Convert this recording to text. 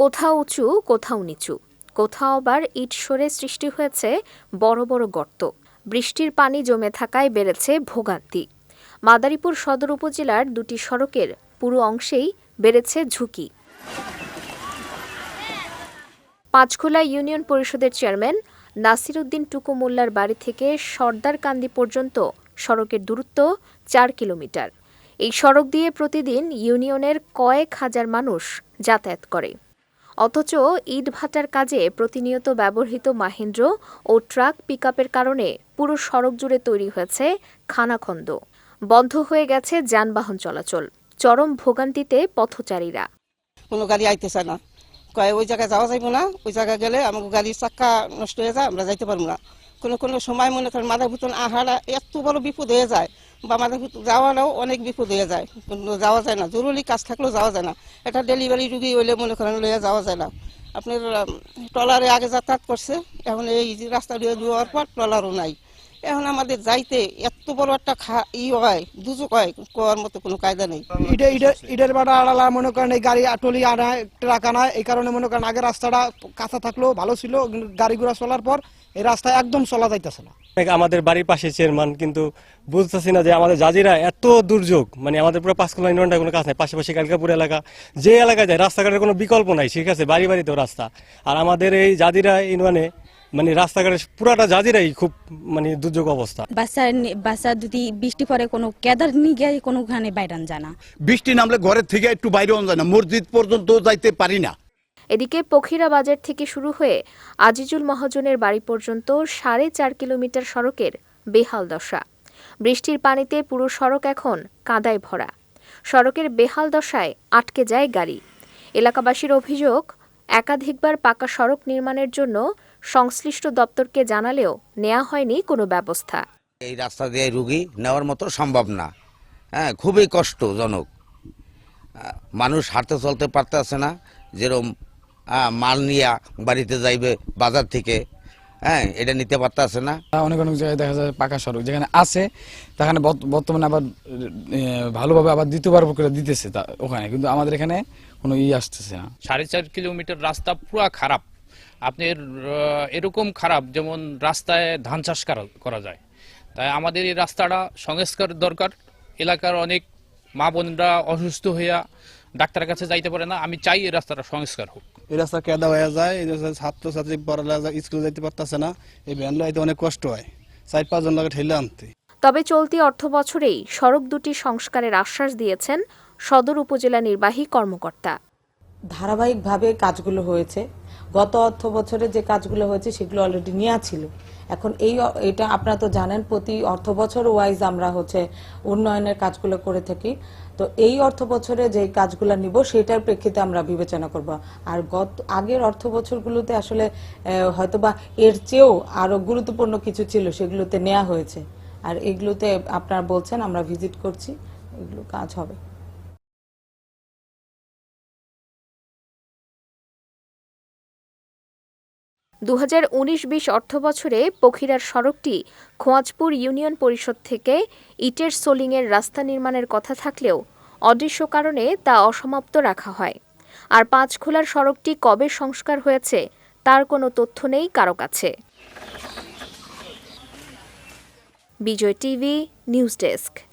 কোথাও উঁচু, কোথাও নিচু। কোথাও আবার ইট সরে সৃষ্টি হয়েছে বড় বড় গর্ত। বৃষ্টির পানি জমে থাকায় বেড়েছে ভোগান্তি। মাদারীপুর সদর উপজেলার দুটি সড়কের পুরো অংশেই বেড়েছে ঝুঁকি। পাঁচখোলা ইউনিয়ন পরিষদের চেয়ারম্যান নাসির উদ্দিন টুকু মোল্লার বাড়ি থেকে সর্দারকান্দি পর্যন্ত সড়কের দূরত্ব চার কিলোমিটার। এই সড়ক দিয়ে প্রতিদিন ইউনিয়নের কয়েক হাজার মানুষ যাতায়াত করে। অথচ ইট ভাটার কাজে প্রতিনিয়ত ব্যবহৃত মাহেন্দ্র ও ট্রাক পিকআপের কারণে পুরো সড়ক জুড়ে তৈরি হয়েছে খানাখন্দ। বন্ধ হয়ে গেছে যানবাহন চলাচল। চরম ভোগান্তিতে পথচারীরা। কোনো গাড়ি আইতেছে না। কয়, ওই জায়গায় যাওয়া যাইব না? ওই জায়গায় গেলে আমাকে গাড়ির চাক্কা নষ্ট হয়ে যায়, আমরা যাইতে পারব না। কোনো কোনো সময় মনে করেন মাথা ভুতন আহারা এত বড় বিপদ হয়ে যায় বা মাথা যাওয়া নাও অনেক বিপদ হয়ে যায়। যাওয়া যায় না। জরুরি কাজ থাকলেও যাওয়া যায় না। এটা ডেলিভারি রুগী হইলে মনে করেন লইয়া যাওয়া যায় না। আপনার ট্রলারে আগে যাতায়াত করছে। এখন এই রাস্তা দিয়ে দেওয়ার পর ট্রলারও নাই। এখন আমাদের যাইতে এত বড় একটা ই হয় দুজক হয় কোয়ার মতো কোনো কায়দা নেই। বাটা আড়ালা মনে করেন এই গাড়ি টলি আনায় ট্রাক আনায় এই কারণে মনে করেন আগে রাস্তাটা কাঁচা থাকলেও ভালো ছিল গাড়ি ঘোড়া চলার পর এই রাস্তায় একদম চলা যাইতেছে না। আমাদের বাড়ির পাশে চেয়ারম্যান কিন্তু বুঝতেছি না যে আমাদের জাজিরা এত দুর্যোগ মানে আমাদের পুরো পাঁচকুলা ইউনিয়নটা কোনো কাজ নাই। পাশাপাশি কালকাপুর এলাকা যে এলাকায় যায় রাস্তাঘাটের কোনো বিকল্প নাই ঠিক আছে বাড়ি বাড়িতেও রাস্তা। আর আমাদের এই জাজিরা ইউনিয়নে মানে রাস্তাঘাটের পুরাটা জাজিরাই খুব মানে দুর্যোগ অবস্থা। বাচ্চা বাচ্চা যদি বৃষ্টি পরে কোনো কেদার নিয়ে গিয়ে কোনোখানে বাইরান জানা বৃষ্টি নামলে ঘরের থেকে একটু বাইরে যায় না মসজিদ পর্যন্ত যাইতে পারি না। এদিকে পখিরা বাজার থেকে শুরু হয়ে আজিজুল মহাজনের বাড়ি পর্যন্ত সাড়ে চার কিলোমিটার সড়কের বেহাল দশা। বৃষ্টির পানিতে পুরো সড়ক এখন কাদায় ভরা। সড়কের বেহাল দশায় আটকে যায় গাড়ি। এলাকাবাসীর অভিযোগ একাধিকবার পাকা সড়ক নির্মাণের জন্য সংশ্লিষ্ট দপ্তরকে জানালেও নেওয়া হয়নি কোনো ব্যবস্থা। এই রাস্তা দিয়ে রুগী নেওয়ার মতো সম্ভব না। হ্যাঁ খুবই কষ্টজনক। মানুষ হাঁটতে চলতে পারতেছে না যেরকম মাল নিয়ে বাড়িতে যাইবে বাজার থেকে। হ্যাঁ এটা নিতে পারতেছে না। অনেক অনেক জায়গায় দেখা যায় পাকা সড়ক যেখানে আছে সেখানে বর্ত- বর্তমানে আবার ভালোভাবে আবার দ্বিতীয়বার করে দিতেছে তা- ওখানে কিন্তু আমাদের এখানে কোনো ই আসতেছে না। সাড়ে চার কিলোমিটার রাস্তা পুরা খারাপ। আপনার এরকম খারাপ যেমন রাস্তায় ধান চাষ করা- করা যায়। তাই আমাদের এই রাস্তাটা সংস্কার দরকার। এলাকার অনেক মা বোনরা অসুস্থ হইয়া ডাক্তারের কাছে যাইতে পারে না। আমি চাই এই রাস্তাটা সংস্কার হোক। এই রাস্তা কেদা হয়ে যায়? এই রাস্তা ছাত্রছাত্রী পড়ালেখা স্কুলে যাইতে পারতেছে না। এই ভ্যান লাইতে অনেক কষ্ট হয়। চার পাঁচজন লাগে ঠেলে আনতে। তবে চলতি অর্থ বছরেই সড়ক দুটি সংস্কারের আশ্বাস দিয়েছেন সদর উপজেলা নির্বাহী কর্মকর্তা। ধারাবাহিকভাবে কাজগুলো হয়েছে। গত অর্থ বছরে যে কাজগুলো হয়েছে সেগুলো অলরেডি নেওয়া ছিল। এখন এই এটা আপনারা তো জানেন, প্রতি অর্থ বছর ওয়াইজ আমরা হচ্ছে উন্নয়নের কাজগুলো করে থাকি। তো এই অর্থ বছরে যে কাজগুলো নিব সেটার প্রেক্ষিতে আমরা বিবেচনা করব। আর গত, আগের অর্থ বছরগুলোতে আসলে হয়তোবা এর চেয়েও আরও গুরুত্বপূর্ণ কিছু ছিল, সেগুলোতে নেওয়া হয়েছে। আর এগুলোতে আপনারা বলছেন, আমরা ভিজিট করছি, এগুলো কাজ হবে। দু হাজার উনিশ বিশ অর্থবছরে পখিরার সড়কটি খোয়াজপুর ইউনিয়ন পরিষদ থেকে ইটের সোলিংয়ের রাস্তা নির্মাণের কথা থাকলেও অদৃশ্য কারণে তা অসমাপ্ত রাখা হয়। আর পাঁচখোলার সড়কটি কবে সংস্কার হয়েছে তার কোনো তথ্য নেই কারও কাছে। Bijoy TV, news desk.